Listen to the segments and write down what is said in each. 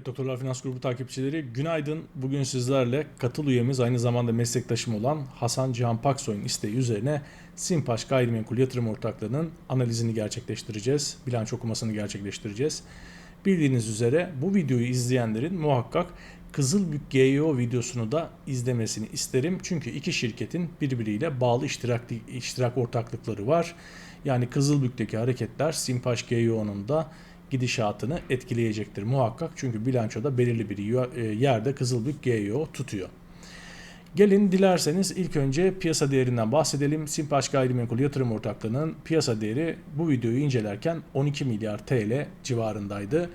Evet Doktorlar Finans Grubu takipçileri günaydın. Bugün sizlerle katıl üyemiz aynı zamanda meslektaşım olan Hasan Cihan Paksoy'un isteği üzerine Simpaş Gayrimenkul Yatırım Ortaklığı'nın analizini gerçekleştireceğiz. Bilanço okumasını gerçekleştireceğiz. Bildiğiniz üzere bu videoyu izleyenlerin muhakkak Kızılbük GEO videosunu da izlemesini isterim. Çünkü iki şirketin birbiriyle bağlı iştirak, iştirak ortaklıkları var. Yani Kızılbük'teki hareketler Simpaş GEO'nun da gidişatını etkileyecektir muhakkak. Çünkü bilançoda belirli bir e, yerde Kızılbük GEO tutuyor. Gelin dilerseniz ilk önce piyasa değerinden bahsedelim. Simpaş Gayrimenkul Yatırım Ortaklığı'nın piyasa değeri bu videoyu incelerken 12 milyar TL civarındaydı.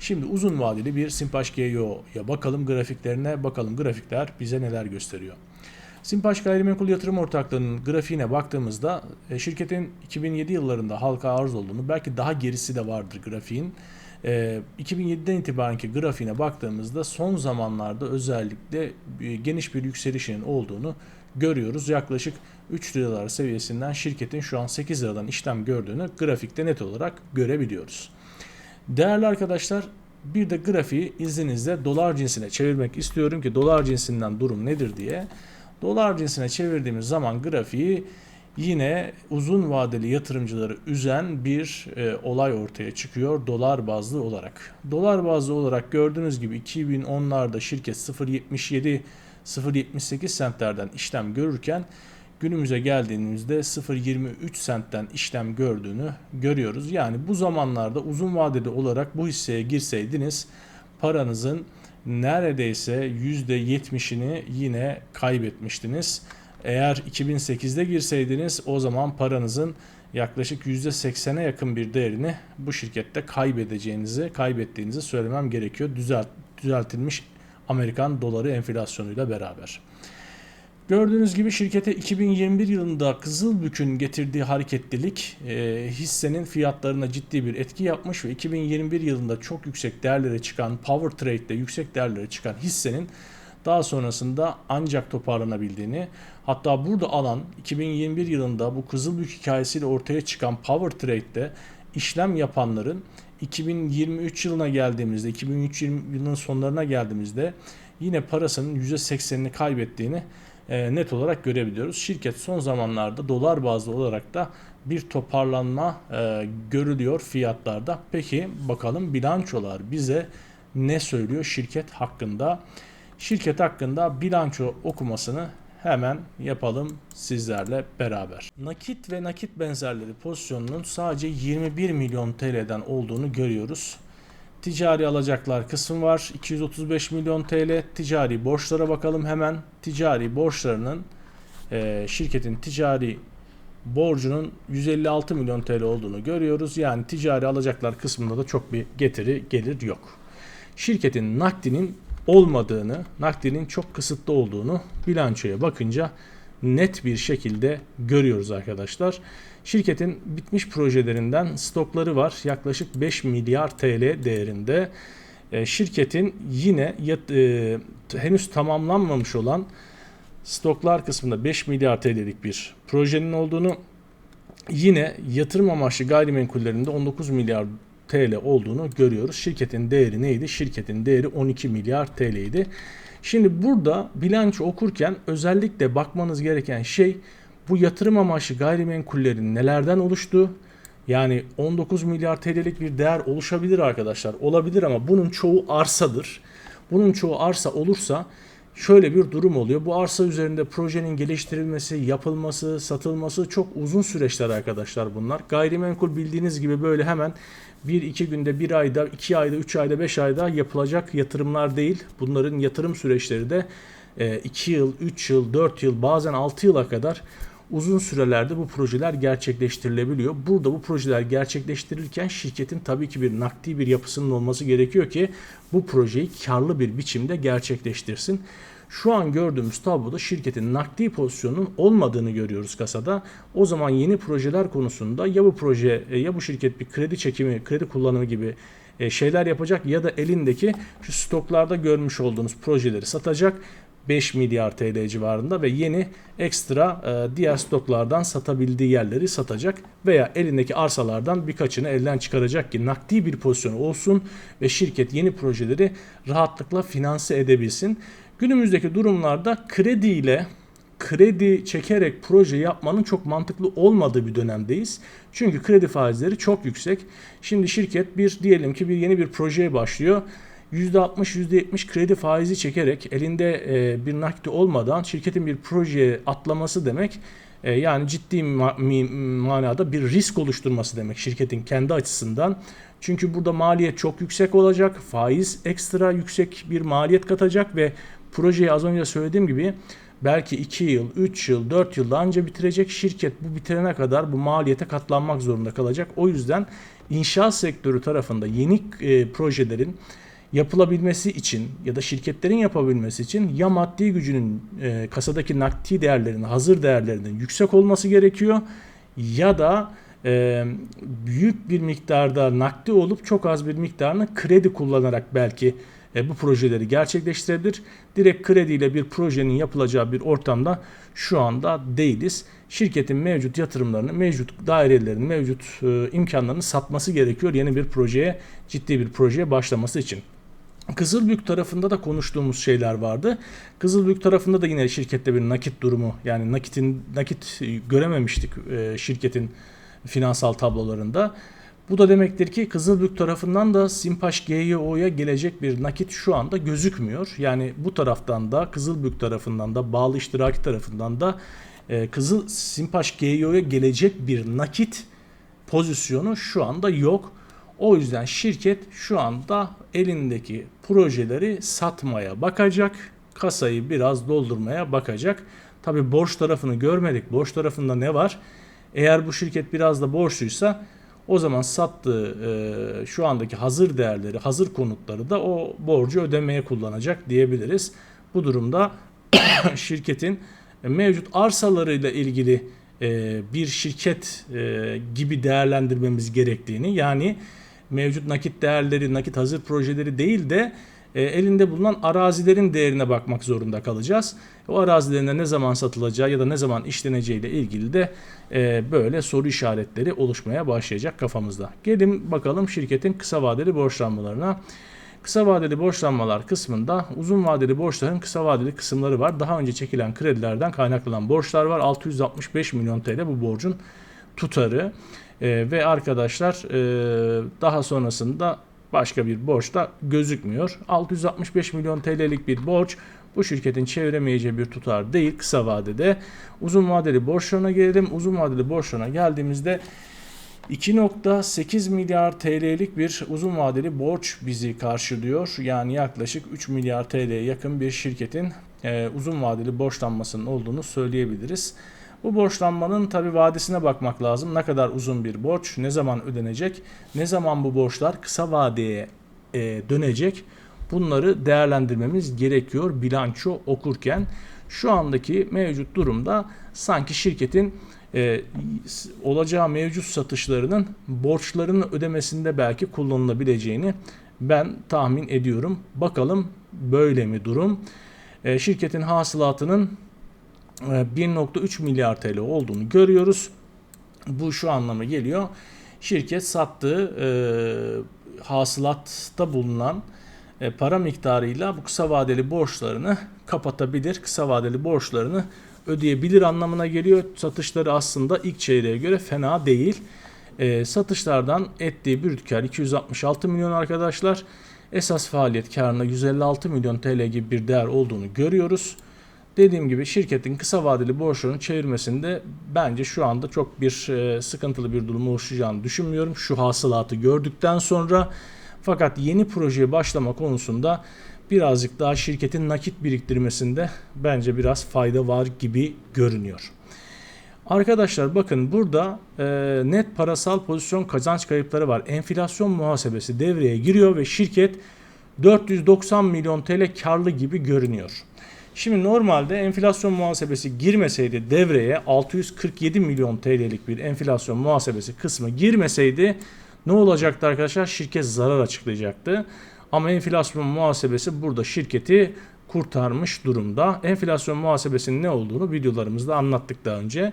Şimdi uzun vadeli bir Simpaş GEO'ya bakalım grafiklerine bakalım grafikler bize neler gösteriyor. Simpaş Gayrimenkul Yatırım Ortaklığı'nın grafiğine baktığımızda e, şirketin 2007 yıllarında halka arz olduğunu belki daha gerisi de vardır grafiğin. 2007'den e, itibarenki grafiğine baktığımızda son zamanlarda özellikle e, geniş bir yükselişinin olduğunu görüyoruz. Yaklaşık 3 liralar seviyesinden şirketin şu an 8 liradan işlem gördüğünü grafikte net olarak görebiliyoruz. Değerli arkadaşlar bir de grafiği izninizle dolar cinsine çevirmek istiyorum ki dolar cinsinden durum nedir diye. Dolar cinsine çevirdiğimiz zaman grafiği yine uzun vadeli yatırımcıları üzen bir e, olay ortaya çıkıyor dolar bazlı olarak. Dolar bazlı olarak gördüğünüz gibi 2010'larda şirket 0.77 0.78 sentlerden işlem görürken günümüze geldiğimizde 0.23 sentten işlem gördüğünü görüyoruz. Yani bu zamanlarda uzun vadeli olarak bu hisseye girseydiniz paranızın neredeyse %70'ini yine kaybetmiştiniz. Eğer 2008'de girseydiniz o zaman paranızın yaklaşık %80'e yakın bir değerini bu şirkette kaybedeceğinizi, kaybettiğinizi söylemem gerekiyor. Düzelt, düzeltilmiş Amerikan doları enflasyonuyla beraber. Gördüğünüz gibi şirkete 2021 yılında Kızılbük'ün getirdiği hareketlilik e, hissenin fiyatlarına ciddi bir etki yapmış ve 2021 yılında çok yüksek değerlere çıkan Power Trade'de yüksek değerlere çıkan hissenin daha sonrasında ancak toparlanabildiğini hatta burada alan 2021 yılında bu Kızılbük hikayesiyle ortaya çıkan Power Trade'de işlem yapanların 2023 yılına geldiğimizde 2023 yılının sonlarına geldiğimizde yine parasının %80'ini kaybettiğini e, net olarak görebiliyoruz. Şirket son zamanlarda dolar bazlı olarak da bir toparlanma e, görülüyor fiyatlarda. Peki bakalım bilançolar bize ne söylüyor şirket hakkında? Şirket hakkında bilanço okumasını hemen yapalım sizlerle beraber. Nakit ve nakit benzerleri pozisyonunun sadece 21 milyon TL'den olduğunu görüyoruz. Ticari alacaklar kısmı var. 235 milyon TL. Ticari borçlara bakalım hemen. Ticari borçlarının e, şirketin ticari borcunun 156 milyon TL olduğunu görüyoruz. Yani ticari alacaklar kısmında da çok bir getiri gelir yok. Şirketin nakdinin olmadığını, nakdinin çok kısıtlı olduğunu bilançoya bakınca net bir şekilde görüyoruz arkadaşlar. Şirketin bitmiş projelerinden stokları var. Yaklaşık 5 milyar TL değerinde. E, şirketin yine e, henüz tamamlanmamış olan stoklar kısmında 5 milyar TL'lik bir projenin olduğunu yine yatırım amaçlı gayrimenkullerinde 19 milyar TL olduğunu görüyoruz. Şirketin değeri neydi? Şirketin değeri 12 milyar TL idi. Şimdi burada bilanço okurken özellikle bakmanız gereken şey bu yatırım amaçlı gayrimenkullerin nelerden oluştuğu. Yani 19 milyar TL'lik bir değer oluşabilir arkadaşlar. Olabilir ama bunun çoğu arsadır. Bunun çoğu arsa olursa şöyle bir durum oluyor. Bu arsa üzerinde projenin geliştirilmesi, yapılması, satılması çok uzun süreçler arkadaşlar bunlar. Gayrimenkul bildiğiniz gibi böyle hemen 1-2 günde, 1 ayda, 2 ayda, 3 ayda, 5 ayda yapılacak yatırımlar değil. Bunların yatırım süreçleri de 2 yıl, 3 yıl, 4 yıl, bazen 6 yıla kadar uzun sürelerde bu projeler gerçekleştirilebiliyor. Burada bu projeler gerçekleştirilirken şirketin tabii ki bir nakdi bir yapısının olması gerekiyor ki bu projeyi karlı bir biçimde gerçekleştirsin. Şu an gördüğümüz tabloda şirketin nakdi pozisyonunun olmadığını görüyoruz kasada. O zaman yeni projeler konusunda ya bu proje e, ya bu şirket bir kredi çekimi, kredi kullanımı gibi e, şeyler yapacak ya da elindeki şu stoklarda görmüş olduğunuz projeleri satacak 5 milyar TL civarında ve yeni ekstra e, diğer stoklardan satabildiği yerleri satacak veya elindeki arsalardan birkaçını elden çıkaracak ki nakdi bir pozisyon olsun ve şirket yeni projeleri rahatlıkla finanse edebilsin. Günümüzdeki durumlarda krediyle kredi çekerek proje yapmanın çok mantıklı olmadığı bir dönemdeyiz. Çünkü kredi faizleri çok yüksek. Şimdi şirket bir diyelim ki bir yeni bir projeye başlıyor. %60 %70 kredi faizi çekerek elinde e, bir nakdi olmadan şirketin bir projeye atlaması demek e, yani ciddi ma- manada bir risk oluşturması demek şirketin kendi açısından. Çünkü burada maliyet çok yüksek olacak. Faiz ekstra yüksek bir maliyet katacak ve projeyi az önce söylediğim gibi belki 2 yıl, 3 yıl, 4 yılda anca bitirecek şirket bu bitirene kadar bu maliyete katlanmak zorunda kalacak. O yüzden inşaat sektörü tarafında yeni e, projelerin yapılabilmesi için ya da şirketlerin yapabilmesi için ya maddi gücünün e, kasadaki nakdi değerlerinin, hazır değerlerinin yüksek olması gerekiyor ya da e, büyük bir miktarda nakdi olup çok az bir miktarını kredi kullanarak belki e, bu projeleri gerçekleştirebilir. Direkt krediyle bir projenin yapılacağı bir ortamda şu anda değiliz. Şirketin mevcut yatırımlarını, mevcut dairelerini, mevcut e, imkanlarını satması gerekiyor yeni bir projeye, ciddi bir projeye başlaması için. Kızılbük tarafında da konuştuğumuz şeyler vardı. Kızılbük tarafında da yine şirkette bir nakit durumu yani nakitin nakit görememiştik e, şirketin finansal tablolarında. Bu da demektir ki Kızılbük tarafından da Simpaş GYO'ya gelecek bir nakit şu anda gözükmüyor. Yani bu taraftan da Kızılbük tarafından da bağlı iştiraki tarafından da e, Kızıl Simpaş GYO'ya gelecek bir nakit pozisyonu şu anda yok. O yüzden şirket şu anda elindeki projeleri satmaya bakacak. Kasayı biraz doldurmaya bakacak. Tabi borç tarafını görmedik. Borç tarafında ne var? Eğer bu şirket biraz da borçluysa o zaman sattığı e, şu andaki hazır değerleri, hazır konutları da o borcu ödemeye kullanacak diyebiliriz. Bu durumda şirketin mevcut arsalarıyla ilgili e, bir şirket e, gibi değerlendirmemiz gerektiğini yani mevcut nakit değerleri, nakit hazır projeleri değil de e, elinde bulunan arazilerin değerine bakmak zorunda kalacağız. O arazilerine ne zaman satılacağı ya da ne zaman işleneceği ile ilgili de e, böyle soru işaretleri oluşmaya başlayacak kafamızda. Gelin bakalım şirketin kısa vadeli borçlanmalarına. Kısa vadeli borçlanmalar kısmında uzun vadeli borçların kısa vadeli kısımları var. Daha önce çekilen kredilerden kaynaklanan borçlar var. 665 milyon TL bu borcun tutarı. E, ve arkadaşlar e, daha sonrasında başka bir borç da gözükmüyor. 665 milyon TL'lik bir borç bu şirketin çeviremeyeceği bir tutar değil kısa vadede. Uzun vadeli borçlarına gelelim. Uzun vadeli borçlarına geldiğimizde 2.8 milyar TL'lik bir uzun vadeli borç bizi karşılıyor. Yani yaklaşık 3 milyar TL'ye yakın bir şirketin e, uzun vadeli borçlanmasının olduğunu söyleyebiliriz. Bu borçlanmanın tabi vadesine bakmak lazım. Ne kadar uzun bir borç, ne zaman ödenecek, ne zaman bu borçlar kısa vadeye e, dönecek. Bunları değerlendirmemiz gerekiyor bilanço okurken. Şu andaki mevcut durumda sanki şirketin e, olacağı mevcut satışlarının borçlarını ödemesinde belki kullanılabileceğini ben tahmin ediyorum. Bakalım böyle mi durum? E, şirketin hasılatının 1.3 e, milyar TL olduğunu görüyoruz. Bu şu anlama geliyor. Şirket sattığı e, hasılatta bulunan e, para miktarıyla bu kısa vadeli borçlarını kapatabilir. Kısa vadeli borçlarını ödeyebilir anlamına geliyor. Satışları aslında ilk çeyreğe göre fena değil. E, satışlardan ettiği brüt kar 266 milyon arkadaşlar. Esas faaliyet karına 156 milyon TL gibi bir değer olduğunu görüyoruz. Dediğim gibi şirketin kısa vadeli borçlarını çevirmesinde bence şu anda çok bir e, sıkıntılı bir durum oluşacağını düşünmüyorum. Şu hasılatı gördükten sonra fakat yeni projeye başlama konusunda birazcık daha şirketin nakit biriktirmesinde bence biraz fayda var gibi görünüyor. Arkadaşlar bakın burada e, net parasal pozisyon kazanç kayıpları var. Enflasyon muhasebesi devreye giriyor ve şirket 490 milyon TL karlı gibi görünüyor. Şimdi normalde enflasyon muhasebesi girmeseydi devreye 647 milyon TL'lik bir enflasyon muhasebesi kısmı girmeseydi ne olacaktı arkadaşlar? Şirket zarar açıklayacaktı. Ama enflasyon muhasebesi burada şirketi kurtarmış durumda. Enflasyon muhasebesinin ne olduğunu videolarımızda anlattık daha önce.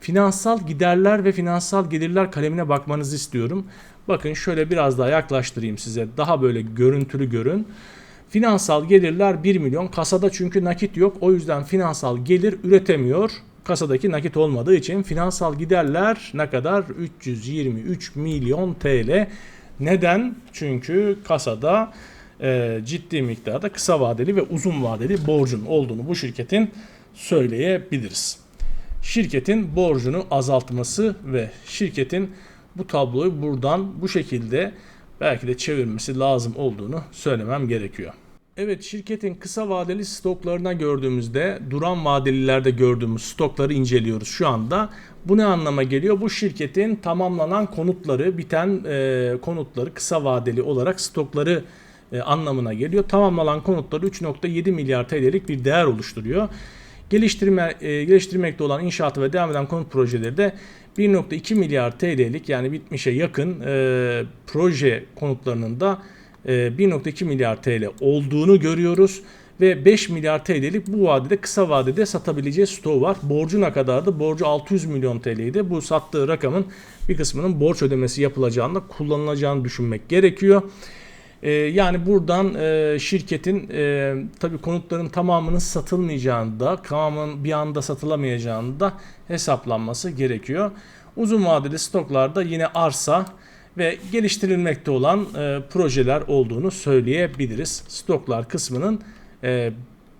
Finansal giderler ve finansal gelirler kalemine bakmanızı istiyorum. Bakın şöyle biraz daha yaklaştırayım size. Daha böyle görüntülü görün. Finansal gelirler 1 milyon. Kasada çünkü nakit yok. O yüzden finansal gelir üretemiyor. Kasadaki nakit olmadığı için finansal giderler ne kadar? 323 milyon TL. Neden? Çünkü kasada e, ciddi miktarda kısa vadeli ve uzun vadeli borcun olduğunu bu şirketin söyleyebiliriz. Şirketin borcunu azaltması ve şirketin bu tabloyu buradan bu şekilde belki de çevirmesi lazım olduğunu söylemem gerekiyor. Evet şirketin kısa vadeli stoklarına gördüğümüzde duran vadelilerde gördüğümüz stokları inceliyoruz şu anda. Bu ne anlama geliyor? Bu şirketin tamamlanan konutları, biten e, konutları kısa vadeli olarak stokları e, anlamına geliyor. Tamamlanan konutları 3.7 milyar TL'lik bir değer oluşturuyor. Geliştirme, e, geliştirmekte olan inşaatı ve devam eden konut projeleri de 1.2 milyar TL'lik yani bitmişe yakın e, proje konutlarının da e, 1.2 milyar TL olduğunu görüyoruz ve 5 milyar TL'lik bu vadede kısa vadede satabileceği stoğu var. Borcu ne kadardı? Borcu 600 milyon TL'ydi. Bu sattığı rakamın bir kısmının borç ödemesi yapılacağında kullanılacağını düşünmek gerekiyor. Ee, yani buradan e, şirketin e, tabi konutların tamamının satılmayacağını da tamamının bir anda satılamayacağını da hesaplanması gerekiyor. Uzun vadeli stoklarda yine arsa ve geliştirilmekte olan e, projeler olduğunu söyleyebiliriz. Stoklar kısmının e,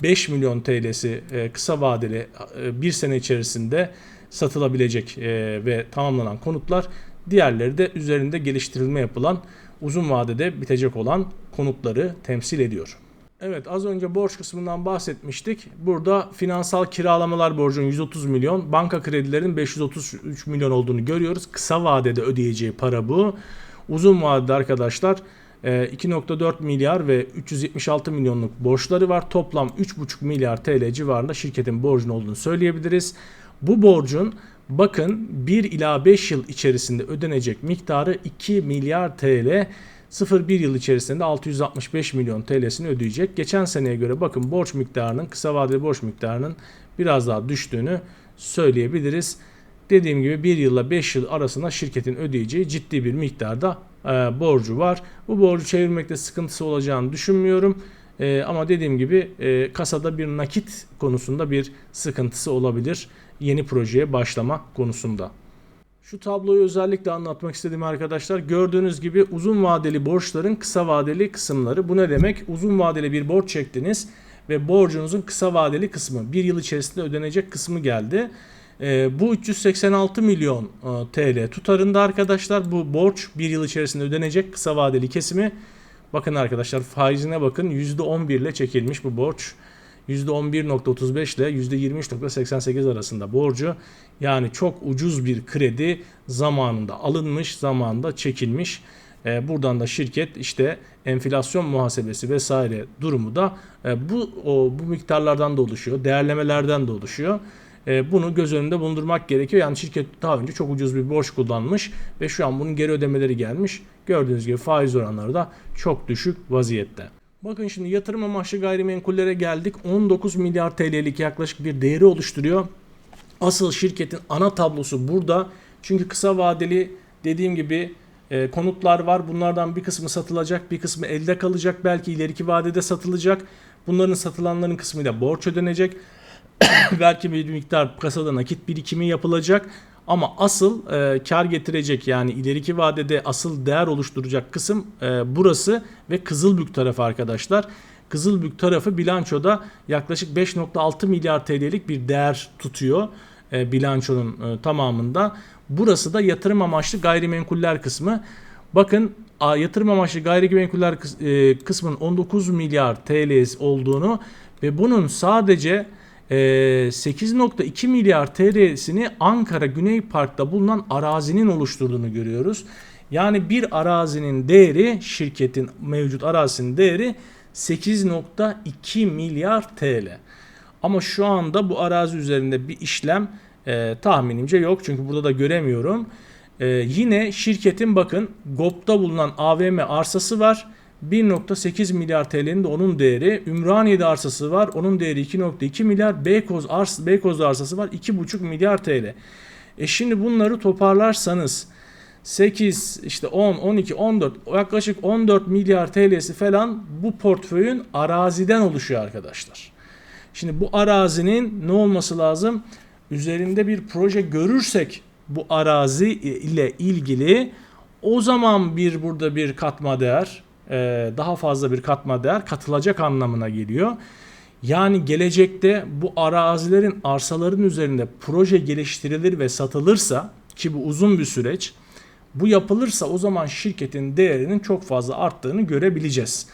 5 milyon TL'si e, kısa vadeli e, bir sene içerisinde satılabilecek e, ve tamamlanan konutlar. Diğerleri de üzerinde geliştirilme yapılan uzun vadede bitecek olan konutları temsil ediyor. Evet az önce borç kısmından bahsetmiştik. Burada finansal kiralamalar borcunun 130 milyon, banka kredilerin 533 milyon olduğunu görüyoruz. Kısa vadede ödeyeceği para bu. Uzun vadede arkadaşlar 2.4 e, milyar ve 376 milyonluk borçları var. Toplam 3.5 milyar TL civarında şirketin borcun olduğunu söyleyebiliriz. Bu borcun bakın 1 ila 5 yıl içerisinde ödenecek miktarı 2 milyar TL. 0-1 yıl içerisinde 665 milyon TL'sini ödeyecek. Geçen seneye göre bakın borç miktarının kısa vadeli borç miktarının biraz daha düştüğünü söyleyebiliriz. Dediğim gibi 1 yılla 5 yıl arasında şirketin ödeyeceği ciddi bir miktarda e, borcu var. Bu borcu çevirmekte sıkıntısı olacağını düşünmüyorum. E, ama dediğim gibi e, kasada bir nakit konusunda bir sıkıntısı olabilir yeni projeye başlama konusunda. Şu tabloyu özellikle anlatmak istedim arkadaşlar. Gördüğünüz gibi uzun vadeli borçların kısa vadeli kısımları. Bu ne demek? Uzun vadeli bir borç çektiniz ve borcunuzun kısa vadeli kısmı bir yıl içerisinde ödenecek kısmı geldi. E, bu 386 milyon e, TL tutarında arkadaşlar bu borç bir yıl içerisinde ödenecek kısa vadeli kesimi. Bakın arkadaşlar faizine bakın %11 ile çekilmiş bu borç. %11.35 ile %23.88 arasında borcu. Yani çok ucuz bir kredi zamanında alınmış, zamanında çekilmiş. E, buradan da şirket işte enflasyon muhasebesi vesaire durumu da e, bu o, bu miktarlardan da oluşuyor, değerlemelerden de oluşuyor. E, bunu göz önünde bulundurmak gerekiyor. Yani şirket daha önce çok ucuz bir borç kullanmış ve şu an bunun geri ödemeleri gelmiş. Gördüğünüz gibi faiz oranları da çok düşük vaziyette. Bakın şimdi yatırım amaçlı gayrimenkullere geldik. 19 milyar TL'lik yaklaşık bir değeri oluşturuyor. Asıl şirketin ana tablosu burada. Çünkü kısa vadeli dediğim gibi e, konutlar var. Bunlardan bir kısmı satılacak, bir kısmı elde kalacak. Belki ileriki vadede satılacak. Bunların satılanların kısmıyla borç ödenecek. belki bir miktar kasada nakit birikimi yapılacak. Ama asıl e, kar getirecek yani ileriki vadede asıl değer oluşturacak kısım e, burası ve Kızılbük tarafı arkadaşlar. Kızılbük tarafı bilançoda yaklaşık 5.6 milyar TL'lik bir değer tutuyor e, bilançonun e, tamamında. Burası da yatırım amaçlı gayrimenkuller kısmı. Bakın yatırım amaçlı gayrimenkuller e, kısmının 19 milyar TL olduğunu ve bunun sadece 8.2 ee, milyar TL'sini Ankara Güney Park'ta bulunan arazinin oluşturduğunu görüyoruz. Yani bir arazinin değeri şirketin mevcut arazinin değeri 8.2 milyar TL. Ama şu anda bu arazi üzerinde bir işlem e, tahminimce yok. Çünkü burada da göremiyorum. E, yine şirketin bakın GOP'ta bulunan AVM arsası var 1.8 milyar TL'nin de onun değeri. Ümraniye'de arsası var. Onun değeri 2.2 milyar. Beykoz ars Beykoz'da arsası var. 2.5 milyar TL. E şimdi bunları toparlarsanız 8 işte 10 12 14 yaklaşık 14 milyar TL'si falan bu portföyün araziden oluşuyor arkadaşlar. Şimdi bu arazinin ne olması lazım? Üzerinde bir proje görürsek bu arazi ile ilgili o zaman bir burada bir katma değer daha fazla bir katma değer katılacak anlamına geliyor. Yani gelecekte bu arazilerin arsaların üzerinde proje geliştirilir ve satılırsa ki bu uzun bir süreç bu yapılırsa o zaman şirketin değerinin çok fazla arttığını görebileceğiz.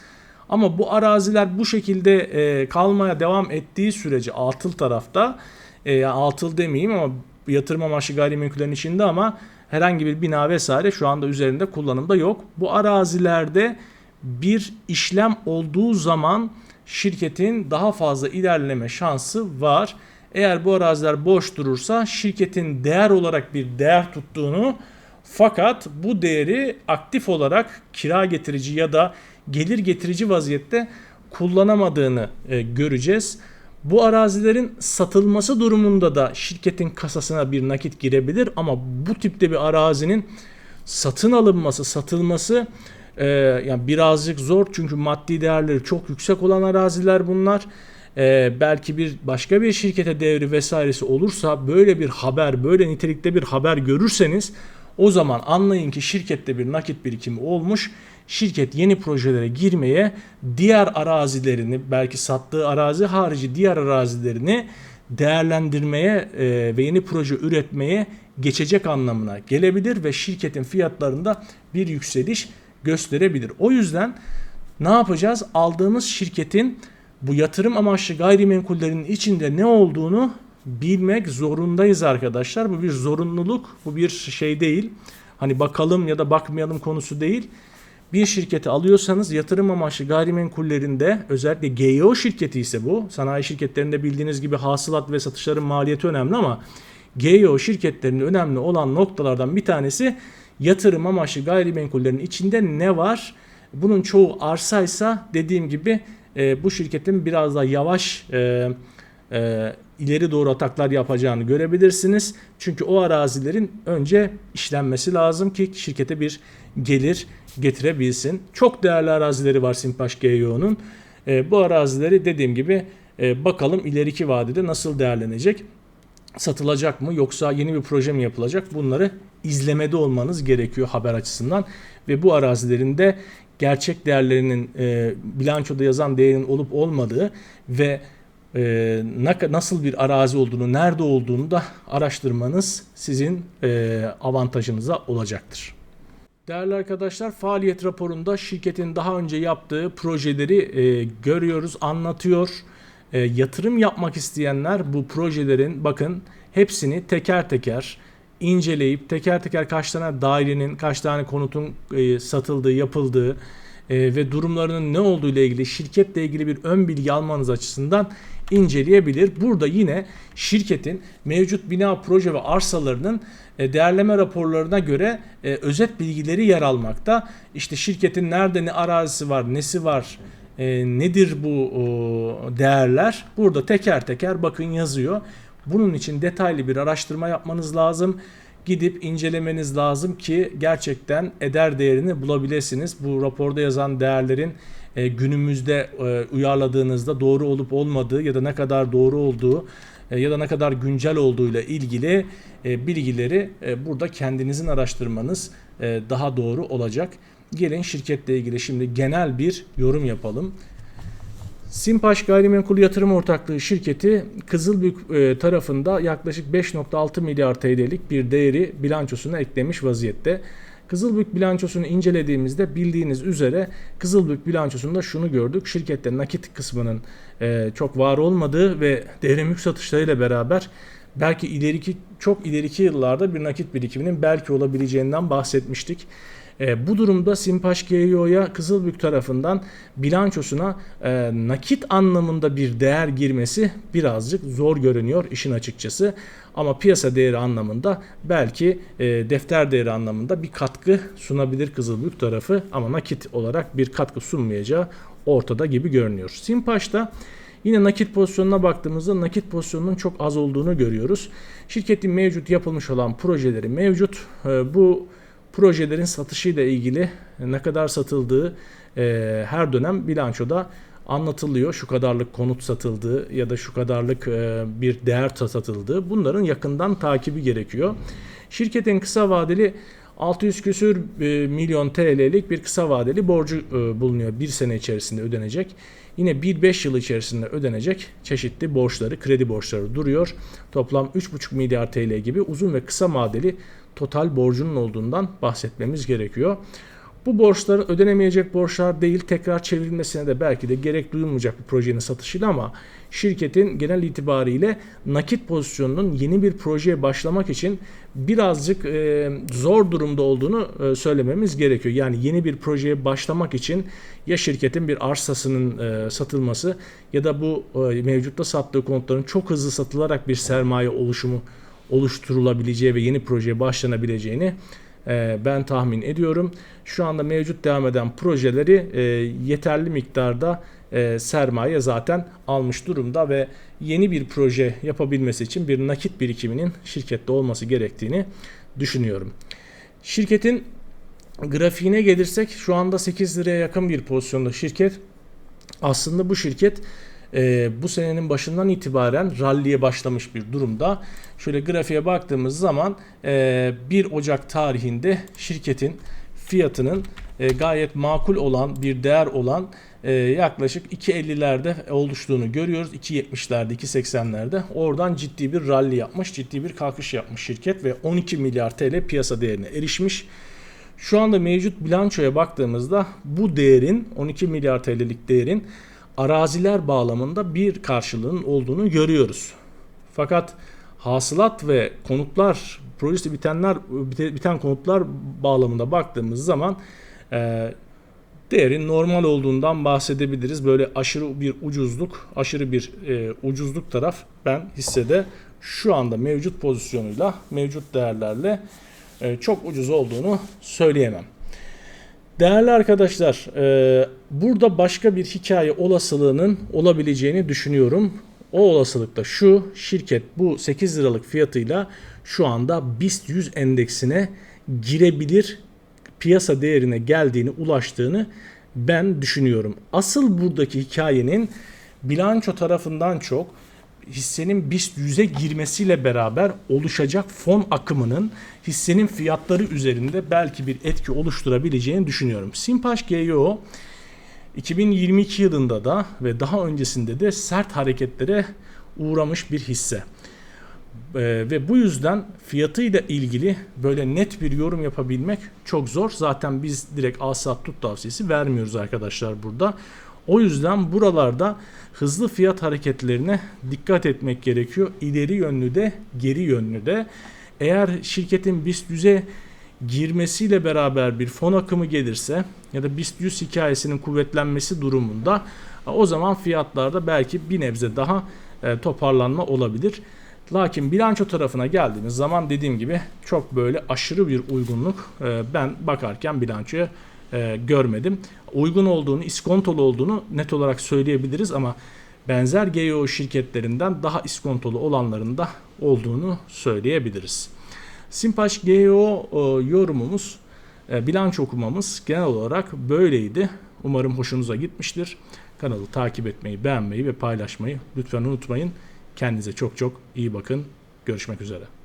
Ama bu araziler bu şekilde e, kalmaya devam ettiği sürece altıl tarafta e, altıl demeyeyim ama yatırım amaçlı gayrimenkullerin içinde ama herhangi bir bina vesaire şu anda üzerinde kullanımda yok. Bu arazilerde bir işlem olduğu zaman şirketin daha fazla ilerleme şansı var. Eğer bu araziler boş durursa şirketin değer olarak bir değer tuttuğunu fakat bu değeri aktif olarak kira getirici ya da gelir getirici vaziyette kullanamadığını e, göreceğiz. Bu arazilerin satılması durumunda da şirketin kasasına bir nakit girebilir ama bu tipte bir arazinin satın alınması, satılması e, yani birazcık zor çünkü maddi değerleri çok yüksek olan araziler bunlar. E, belki bir başka bir şirkete devri vesairesi olursa böyle bir haber, böyle nitelikte bir haber görürseniz o zaman anlayın ki şirkette bir nakit birikimi olmuş. Şirket yeni projelere girmeye, diğer arazilerini belki sattığı arazi harici diğer arazilerini değerlendirmeye e, ve yeni proje üretmeye geçecek anlamına gelebilir ve şirketin fiyatlarında bir yükseliş gösterebilir. O yüzden ne yapacağız? Aldığımız şirketin bu yatırım amaçlı gayrimenkullerin içinde ne olduğunu bilmek zorundayız arkadaşlar. Bu bir zorunluluk, bu bir şey değil. Hani bakalım ya da bakmayalım konusu değil. Bir şirketi alıyorsanız yatırım amaçlı gayrimenkullerinde özellikle GEO şirketi ise bu. Sanayi şirketlerinde bildiğiniz gibi hasılat ve satışların maliyeti önemli ama GEO şirketlerinin önemli olan noktalardan bir tanesi yatırım amaçlı gayrimenkullerin içinde ne var? Bunun çoğu arsaysa dediğim gibi e, bu şirketin biraz daha yavaş e, e, ileri doğru ataklar yapacağını görebilirsiniz. Çünkü o arazilerin önce işlenmesi lazım ki şirkete bir gelir getirebilsin. Çok değerli arazileri var Simpaş GYO'nun. E, bu arazileri dediğim gibi e, bakalım ileriki vadede nasıl değerlenecek? Satılacak mı yoksa yeni bir proje mi yapılacak? Bunları izlemede olmanız gerekiyor haber açısından. Ve bu arazilerin de gerçek değerlerinin e, bilançoda yazan değerin olup olmadığı ve e, nasıl bir arazi olduğunu, nerede olduğunu da araştırmanız sizin e, avantajınıza olacaktır. Değerli arkadaşlar faaliyet raporunda şirketin daha önce yaptığı projeleri e, görüyoruz, anlatıyor. E, yatırım yapmak isteyenler bu projelerin bakın hepsini teker teker inceleyip teker teker kaç tane dairenin, kaç tane konutun e, satıldığı, yapıldığı e, ve durumlarının ne olduğu ile ilgili şirketle ilgili bir ön bilgi almanız açısından inceleyebilir. Burada yine şirketin mevcut bina proje ve arsalarının e, değerleme raporlarına göre e, özet bilgileri yer almakta. İşte şirketin nerede ne arazisi var, nesi var, e, nedir bu değerler? Burada teker teker bakın yazıyor. Bunun için detaylı bir araştırma yapmanız lazım. Gidip incelemeniz lazım ki gerçekten eder değerini bulabilirsiniz. Bu raporda yazan değerlerin e, günümüzde e, uyarladığınızda doğru olup olmadığı ya da ne kadar doğru olduğu e, ya da ne kadar güncel olduğuyla ilgili e, bilgileri e, burada kendinizin araştırmanız e, daha doğru olacak. Gelin şirketle ilgili şimdi genel bir yorum yapalım. Simpaş Gayrimenkul Yatırım Ortaklığı şirketi Kızılbük e, tarafında yaklaşık 5.6 milyar TL'lik bir değeri bilançosuna eklemiş vaziyette. Kızılbük bilançosunu incelediğimizde bildiğiniz üzere Kızılbük bilançosunda şunu gördük. Şirkette nakit kısmının e, çok var olmadığı ve devre mülk satışlarıyla beraber belki ileriki çok ileriki yıllarda bir nakit birikiminin belki olabileceğinden bahsetmiştik. E, bu durumda Simpaş GEO'ya Kızılbük tarafından bilançosuna e, nakit anlamında bir değer girmesi birazcık zor görünüyor işin açıkçası. Ama piyasa değeri anlamında belki e, defter değeri anlamında bir katkı sunabilir Kızılbük tarafı ama nakit olarak bir katkı sunmayacağı ortada gibi görünüyor. Simpaş'ta Yine nakit pozisyonuna baktığımızda nakit pozisyonunun çok az olduğunu görüyoruz. Şirketin mevcut yapılmış olan projeleri mevcut. E, bu projelerin satışıyla ilgili ne kadar satıldığı e, her dönem bilançoda anlatılıyor. Şu kadarlık konut satıldığı ya da şu kadarlık e, bir değer satıldığı bunların yakından takibi gerekiyor. Şirketin kısa vadeli 600 küsür e, milyon TL'lik bir kısa vadeli borcu e, bulunuyor. Bir sene içerisinde ödenecek. Yine 1-5 yıl içerisinde ödenecek çeşitli borçları, kredi borçları duruyor. Toplam 3,5 milyar TL gibi uzun ve kısa vadeli total borcunun olduğundan bahsetmemiz gerekiyor. Bu borçların ödenemeyecek borçlar değil tekrar çevrilmesine de belki de gerek duyulmayacak bir projenin satışıyla ama şirketin genel itibariyle nakit pozisyonunun yeni bir projeye başlamak için birazcık e, zor durumda olduğunu e, söylememiz gerekiyor. Yani yeni bir projeye başlamak için ya şirketin bir arsasının e, satılması ya da bu e, mevcutta sattığı konutların çok hızlı satılarak bir sermaye oluşumu oluşturulabileceği ve yeni projeye başlanabileceğini e, ben tahmin ediyorum. Şu anda mevcut devam eden projeleri e, yeterli miktarda e, sermaye zaten almış durumda ve yeni bir proje yapabilmesi için bir nakit birikiminin şirkette olması gerektiğini düşünüyorum. Şirketin grafiğine gelirsek şu anda 8 liraya yakın bir pozisyonda şirket. Aslında bu şirket e, bu senenin başından itibaren ralliye başlamış bir durumda. Şöyle grafiğe baktığımız zaman e, 1 Ocak tarihinde şirketin fiyatının e, gayet makul olan bir değer olan e, yaklaşık 2.50'lerde oluştuğunu görüyoruz. 2.70'lerde, 2.80'lerde. Oradan ciddi bir rally yapmış, ciddi bir kalkış yapmış şirket ve 12 milyar TL piyasa değerine erişmiş. Şu anda mevcut bilançoya baktığımızda bu değerin 12 milyar TL'lik değerin araziler bağlamında bir karşılığının olduğunu görüyoruz. Fakat hasılat ve konutlar projesi bitenler biten konutlar bağlamında baktığımız zaman e, değerin normal olduğundan bahsedebiliriz. Böyle aşırı bir ucuzluk, aşırı bir e, ucuzluk taraf ben hissede şu anda mevcut pozisyonuyla, mevcut değerlerle e, çok ucuz olduğunu söyleyemem. Değerli arkadaşlar, e, burada başka bir hikaye olasılığının olabileceğini düşünüyorum. O olasılıkta şu, şirket bu 8 liralık fiyatıyla şu anda BIST 100 endeksine girebilir piyasa değerine geldiğini, ulaştığını ben düşünüyorum. Asıl buradaki hikayenin bilanço tarafından çok hissenin BIST 100'e girmesiyle beraber oluşacak fon akımının hissenin fiyatları üzerinde belki bir etki oluşturabileceğini düşünüyorum. Simpaş GEO 2022 yılında da ve daha öncesinde de sert hareketlere uğramış bir hisse. Ee, ve bu yüzden fiyatıyla ilgili böyle net bir yorum yapabilmek çok zor. Zaten biz direkt al sat tut tavsiyesi vermiyoruz arkadaşlar burada. O yüzden buralarda hızlı fiyat hareketlerine dikkat etmek gerekiyor. İleri yönlü de geri yönlü de. Eğer şirketin BIST 100'e girmesiyle beraber bir fon akımı gelirse ya da BIST 100 hikayesinin kuvvetlenmesi durumunda o zaman fiyatlarda belki bir nebze daha e, toparlanma olabilir. Lakin bilanço tarafına geldiğimiz zaman dediğim gibi çok böyle aşırı bir uygunluk e, ben bakarken bilançoya e, görmedim. Uygun olduğunu, iskontolu olduğunu net olarak söyleyebiliriz ama benzer GEO şirketlerinden daha iskontolu olanların da olduğunu söyleyebiliriz. Simpaş GEO e, yorumumuz, e, bilanço okumamız genel olarak böyleydi. Umarım hoşunuza gitmiştir. Kanalı takip etmeyi, beğenmeyi ve paylaşmayı lütfen unutmayın. Kendinize çok çok iyi bakın. Görüşmek üzere.